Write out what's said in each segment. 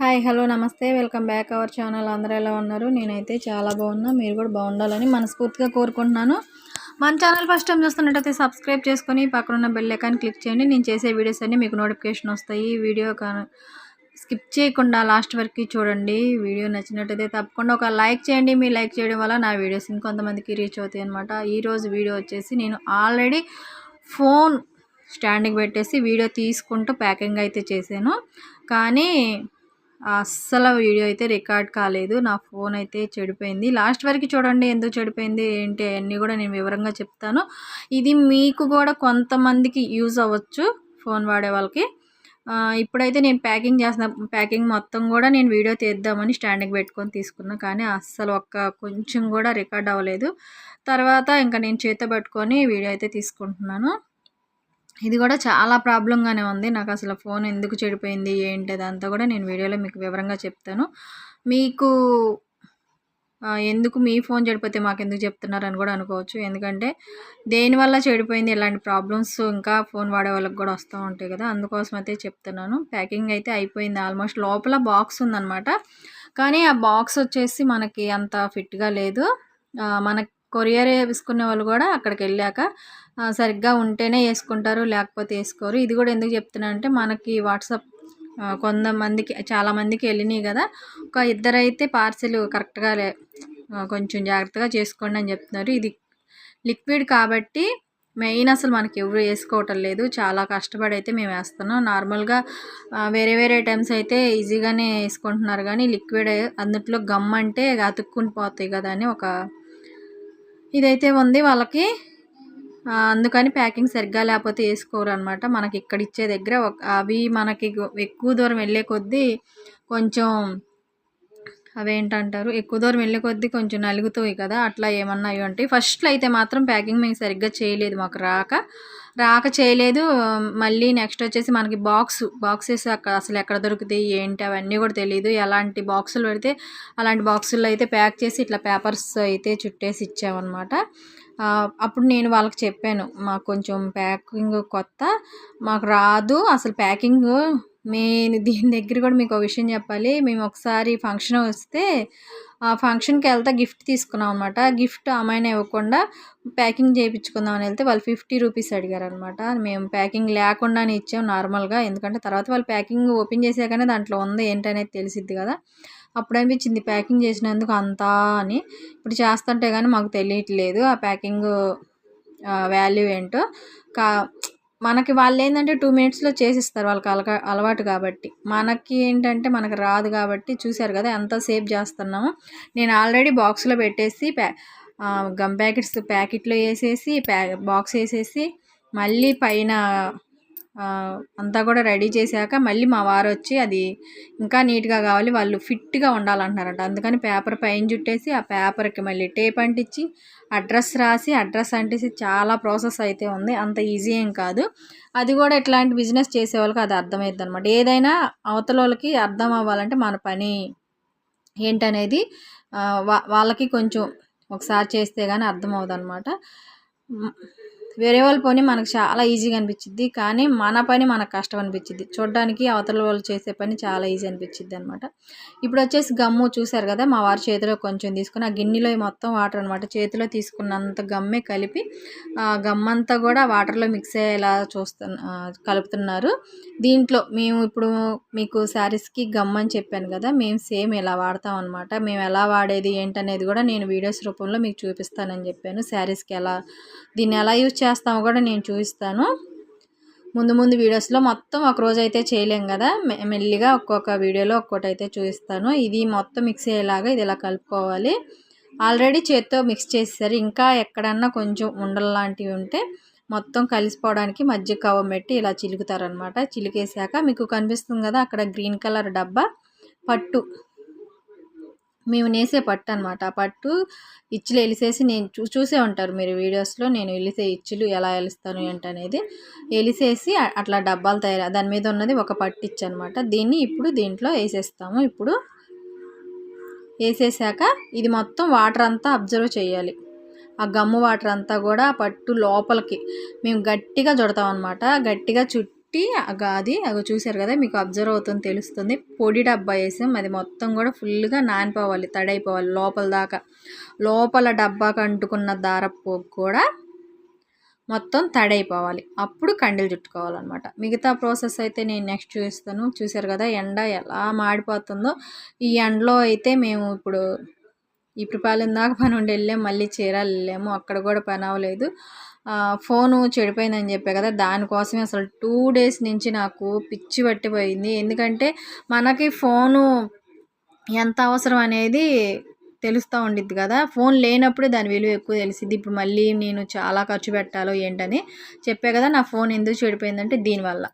Hi hello నమస్తే. Welcome back our channel. అందరూ ఎలా ఉన్నారు? నేనైతే చాలా బాగున్నా. మీరు కూడా బాగుండాలని మనస్ఫూర్తిగా కోరుకుంటున్నాను. మన ఛానల్ ఫస్ట్ టైం చూస్తున్నట్టయితే సబ్స్క్రైబ్ చేసుకొని పక్కన ఉన్న బెల్ ఐకాన్ క్లిక్ చేయండి. నేను చేసే వీడియోస్ అన్నీ మీకు నోటిఫికేషన్ వస్తాయి. వీడియో స్కిప్ చేయకుండా లాస్ట్ వరకు చూడండి. వీడియో నచ్చినట్టయితే తప్పకుండా ఒక లైక్ చేయండి. మీ లైక్ చేయడం వల్ల నా వీడియోస్ ఇంకొంతమందికి రీచ్ అవుతాయి అనమాట ఈరోజు వీడియో వచ్చేసి నేను ఆల్రెడీ ఫోన్ స్టాండింగ్ పెట్టేసి వీడియో తీసుకుంటూ ప్యాకింగ్ అయితే చేశాను. కానీ అస్సలు వీడియో అయితే రికార్డ్ కాలేదు. నా ఫోన్ అయితే చెడిపోయింది. లాస్ట్ వరకు చూడండి ఎందుకు చెడిపోయింది ఏంటి అన్నీ కూడా నేను వివరంగా చెప్తాను. ఇది మీకు కూడా కొంతమందికి యూజ్ అవ్వచ్చు ఫోన్ వాడే వాళ్ళకి. ఇప్పుడైతే నేను ప్యాకింగ్ చేసిన ప్యాకింగ్ మొత్తం కూడా నేను వీడియో తీద్దామని స్టాండింగ్ పెట్టుకొని తీసుకున్నా. కానీ అస్సలు ఒక్క కొంచెం కూడా రికార్డ్ అవ్వలేదు. తర్వాత ఇంకా నేను చేత పెట్టుకొని వీడియో అయితే తీసుకుంటున్నాను. ఇది కూడా చాలా ప్రాబ్లంగానే ఉంది. నాకు అసలు ఫోన్ ఎందుకు చెడిపోయింది? ఏంటి? అదంతా కూడా నేను వీడియోలో మీకు వివరంగా చెప్తాను. మీకు ఎందుకు మీ ఫోన్ చెడిపోతే మాకు ఎందుకు చెప్తున్నారని కూడా అనుకోవచ్చు. ఎందుకంటే దేనివల్ల చెడిపోయింది? ఇలాంటి ప్రాబ్లమ్స్ ఇంకా ఫోన్ వాడే వాళ్ళకి కూడా వస్తూ ఉంటాయి కదా. అందుకోసం అయితే చెప్తున్నాను. ప్యాకింగ్ అయితే అయిపోయింది ఆల్మోస్ట్. లోపల బాక్స్ ఉందన్నమాట. కానీ ఆ బాక్స్ వచ్చేసి మనకి అంత ఫిట్గా లేదు. మనకి కొరియర్ వేసుకునే వాళ్ళు కూడా అక్కడికి వెళ్ళాక సరిగ్గా ఉంటేనే వేసుకుంటారు లేకపోతే వేసుకోరు. ఇది కూడా ఎందుకు చెప్తున్నానంటే మనకి వాట్సాప్ కొంతమందికి చాలామందికి వెళ్ళినాయి కదా. ఒక ఇద్దరైతే పార్సిల్ కరెక్ట్గా లే కొంచెం జాగ్రత్తగా చేసుకోండి అని చెప్తున్నారు. ఇది లిక్విడ్ కాబట్టి మెయిన్ అసలు మనకి ఎవరు వేసుకోవటం లేదు. చాలా కష్టపడి అయితే మేము వేస్తున్నాం. నార్మల్గా వేరే వేరే టైమ్స్ అయితే ఈజీగానే వేసుకుంటున్నారు కానీ లిక్విడ్ అందుట్లో గమ్ అంటే అతుక్కుని పోతాయి కదా అని ఒక ఇదైతే ఉంది వాళ్ళకి. అందుకని ప్యాకింగ్ సరిగ్గా లేకపోతే వేసుకోరు అనమాట మనకి ఇక్కడ ఇచ్చే దగ్గర ఒక- అవి మనకి ఎక్కువ దూరం వెళ్ళే కొద్దీ కొంచెం అవేంటంటారు? ఎక్కువ దూరం వెళ్ళే కొద్దీ కొంచెం నలుగుతాయి కదా అట్లా ఏమన్నా అవి ఉంటాయి. ఫస్ట్లో అయితే మాత్రం ప్యాకింగ్ మేము సరిగ్గా చేయలేదు మాకు రాక. రాక చేయలేదు మళ్ళీ నెక్స్ట్ వచ్చేసి మనకి బాక్స్ బాక్సెస్ అక్కడ అసలు ఎక్కడ దొరుకుతాయి ఏంటి అవన్నీ కూడా తెలియదు ఎలాంటి బాక్సులు పెడితే అలాంటి బాక్సుల్లో అయితే ప్యాక్ చేసి ఇట్లా పేపర్స్ అయితే చుట్టేసి ఇచ్చామన్నమాట. అప్పుడు నేను వాళ్ళకి చెప్పాను మాకు కొంచెం ప్యాకింగ్ కొత్త మాకు రాదు అసలు ప్యాకింగ్ నేను దీని దగ్గర కూడా మీకు ఒక విషయం చెప్పాలి. మేము ఒకసారి ఫంక్షన్ వస్తే ఆ ఫంక్షన్కి వెళ్తే గిఫ్ట్ తీసుకున్నాం అనమాట గిఫ్ట్ అమ్మాయిని ఇవ్వకుండా ప్యాకింగ్ చేయించుకుందాం అని వెళ్తే వాళ్ళు ఫిఫ్టీ రూపీస్ అడిగారు అనమాట మేము ప్యాకింగ్ లేకుండానే ఇచ్చాం నార్మల్గా. ఎందుకంటే తర్వాత వాళ్ళు ప్యాకింగ్ ఓపెన్ చేసాకనే దాంట్లో ఉంది ఏంటనేది తెలిసిద్ది కదా. అప్పుడు అనిపించింది ప్యాకింగ్ చేసినందుకు అంతా అని. ఇప్పుడు చేస్తుంటే కానీ మాకు తెలియట్లేదు ఆ ప్యాకింగ్ వాల్యూ ఏంటో. కా మనకి వాళ్ళు ఏంటంటే టూ మినిట్స్లో చేసిస్తారు వాళ్ళకి అలగా అలవాటు కాబట్టి. మనకి ఏంటంటే మనకు రాదు కాబట్టి చూశారు కదా ఎంత సేవ్ చేస్తున్నాము. నేను ఆల్రెడీ బాక్స్లో పెట్టేసి ప్యా గమ్ ప్యాకెట్స్ ప్యాకెట్లో వేసేసి ప్యా బాక్స్ వేసేసి మళ్ళీ పైన అంతా కూడా రెడీ చేశాక మళ్ళీ మా వారు వచ్చి అది ఇంకా నీట్గా కావాలి వాళ్ళు ఫిట్గా ఉండాలంటున్నారంట. అందుకని పేపర్ పైన చుట్టేసి ఆ పేపర్కి మళ్ళీ టేప్ అంటించి అడ్రస్ రాసి అడ్రస్ అంటేసి చాలా ప్రాసెస్ అయితే ఉంది. అంత ఈజీ ఏం కాదు. అది కూడా ఇట్లాంటి బిజినెస్ చేసే వాళ్ళకి అది అర్థమవుతుంది అనమాట ఏదైనా అవతల వాళ్ళకి అర్థం అవ్వాలంటే మన పని ఏంటనేది వా- వాళ్ళకి కొంచెం ఒకసారి చేస్తే కానీ అర్థం అనమాట వేరే వాళ్ళ పని మనకు చాలా ఈజీగా అనిపించింది కానీ మన పని మనకు కష్టం అనిపించింది చూడడానికి అవతల వాళ్ళు చేసే పని చాలా ఈజీ అనిపించింది అనమాట ఇప్పుడు వచ్చేసి గమ్ము చూసారు కదా మా వారి చేతిలో కొంచెం తీసుకుని ఆ గిన్నెలో మొత్తం వాటర్ అనమాట చేతిలో తీసుకున్నంత గమ్మే కలిపి గమ్మంతా కూడా వాటర్లో మిక్స్ అయ్యేలా చూస్తున్న కలుపుతున్నారు. దీంట్లో మేము ఇప్పుడు మీకు శారీస్కి గమ్ అని చెప్పాను కదా మేము సేమ్ ఇలా వాడతాం అనమాట మేము ఎలా వాడేది ఏంటనేది కూడా నేను వీడియోస్ రూపంలో మీకు చూపిస్తానని చెప్పాను. శారీస్కి ఎలా దీన్ని ఎలా యూజ్ చేస్తామో కూడా నేను చూపిస్తాను. ముందు ముందు వీడియోస్లో మొత్తం ఒక రోజు అయితే చేయలేం కదా. మె- మెల్లిగా ఒక్కొక్క వీడియోలో ఒక్కొక్కటి అయితే చూపిస్తాను. ఇది మొత్తం మిక్స్ అయ్యేలాగా ఇది ఇలా కలుపుకోవాలి. ఆల్రెడీ చేత్తో మిక్స్ చేసేసారు. ఇంకా ఎక్కడన్నా కొంచెం ఉండలాంటివి ఉంటే మొత్తం కలిసిపోవడానికి మధ్య కవ్వం పెట్టి ఇలా చిలుకుతారనమాట చిలికేసాక మీకు కనిపిస్తుంది కదా అక్కడ గ్రీన్ కలర్ డబ్బా. పట్టు. మేము నేసే పట్టు అనమాట ఆ పట్టు ఇచ్చులు ఎలిసేసి నేను చూ చూసే ఉంటారు మీరు వీడియోస్లో. నేను ఎలిసే ఇచ్చులు ఎలా ఎలుస్తాను ఏంటనేది ఎలిసేసి అట్లా డబ్బాలు తయారు దాని మీద ఉన్నది ఒక పట్టు ఇచ్చు అనమాట దీన్ని ఇప్పుడు దీంట్లో వేసేస్తాము. ఇప్పుడు వేసేసాక ఇది మొత్తం వాటర్ అంతా అబ్జర్వ్ చేయాలి. ఆ గమ్ము వాటర్ అంతా కూడా ఆ పట్టు లోపలికి మేము గట్టిగా చుడతాం అనమాట గట్టిగా చుట్టి పెట్టి అగ అది అగో చూసారు కదా మీకు అబ్జర్వ్ అవుతుంది తెలుస్తుంది. పొడి డబ్బా వేసాం. అది మొత్తం కూడా ఫుల్గా నానిపోవాలి తడైపోవాలి లోపల దాకా. లోపల డబ్బాకు అంటుకున్న దారపు కూడా మొత్తం తడైపోవాలి. అప్పుడు కండలు చుట్టుకోవాలన్నమాట. మిగతా ప్రాసెస్ అయితే నేను నెక్స్ట్ చూపిస్తాను చూసారు కదా ఎండ ఎలా మాడిపోతుందో. ఈ ఎండలో అయితే మేము ఇప్పుడు ఇప్పుడు పాలెం దాకా పని ఉండి వెళ్ళాము మళ్ళీ చీరాలు వెళ్ళాము. అక్కడ కూడా పని అవ్వలేదు. ఫోను చెడిపోయిందని చెప్పే కదా దానికోసమే అసలు టూ డేస్ నుంచి నాకు పిచ్చి పట్టిపోయింది. ఎందుకంటే మనకి ఫోను ఎంత అవసరం అనేది తెలుస్తూ ఉండిద్ది కదా. ఫోన్ లేనప్పుడే దాని విలువ ఎక్కువ తెలిసింది ఇప్పుడు మళ్ళీ నేను చాలా ఖర్చు పెట్టాలో ఏంటని చెప్పే కదా నా ఫోన్ ఎందుకు చెడిపోయిందంటే దీనివల్ల.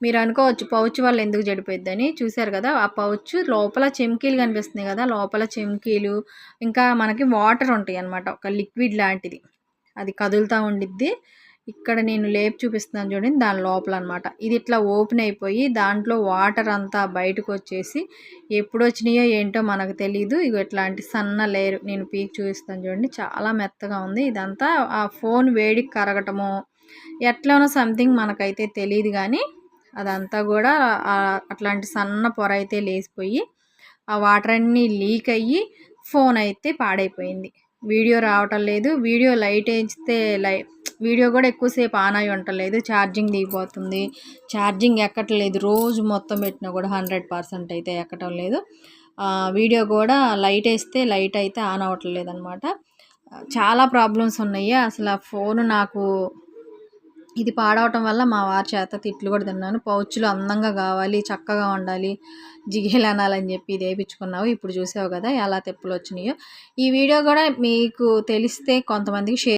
మీరు అనుకోవచ్చు పౌచ్ వల్ల ఎందుకు చెడిపోయిద్దని. చూశారు కదా ఆ పౌచ్ లోపల చెమ్కీలు కనిపిస్తున్నాయి కదా లోపల చెమ్కీలు ఇంకా మనకి వాటర్ ఉంటాయి అనమాట ఒక లిక్విడ్ లాంటిది. అది కదులుతూ ఉండిద్ది. ఇక్కడ నేను లేపు చూపిస్తున్నాను చూడండి దాని లోపల అనమాట ఇది ఇట్లా ఓపెన్ అయిపోయి దాంట్లో వాటర్ అంతా బయటకు వచ్చేసి ఎప్పుడు వచ్చినాయో ఏంటో మనకు తెలియదు ఇగో ఇట్లాంటి సన్న లేరు నేను పీక్ చూపిస్తాను చూడండి చాలా మెత్తగా ఉంది. ఇదంతా ఆ ఫోన్ వేడికి కరగటము ఎట్లానో సంథింగ్ మనకైతే తెలియదు కానీ అదంతా కూడా అట్లాంటి సన్న పొర అయితే లేసిపోయి ఆ వాటర్ అన్నీ లీక్ అయ్యి ఫోన్ అయితే పాడైపోయింది. వీడియో రావటం లేదు. వీడియో లైట్ వేస్తే లై వీడియో కూడా ఎక్కువసేపు ఆన్ అయి ఉండలేదు ఛార్జింగ్ దిగిపోతుంది. ఛార్జింగ్ ఎక్కట్లేదు. రోజు మొత్తం పెట్టినా కూడా హండ్రెడ్ పర్సెంట్ అయితే ఎక్కటం లేదు. వీడియో కూడా లైట్ వేస్తే లైట్ అయితే ఆన్ అవ్వట్లేదు అనమాట చాలా ప్రాబ్లమ్స్ ఉన్నాయి. అసలు ఆ ఫోన్ నాకు ఇది పాడవటం వల్ల మా వారి చేత తిట్లు కూడా తిన్నాను. పౌచ్లు అందంగా కావాలి చక్కగా ఉండాలి జిగేలు అనాలని చెప్పి ఇది వేయించుకున్నావు ఇప్పుడు చూసావు కదా ఎలా తెప్పులు వచ్చినాయో. ఈ వీడియో కూడా మీకు తెలిస్తే కొంతమందికి షేర్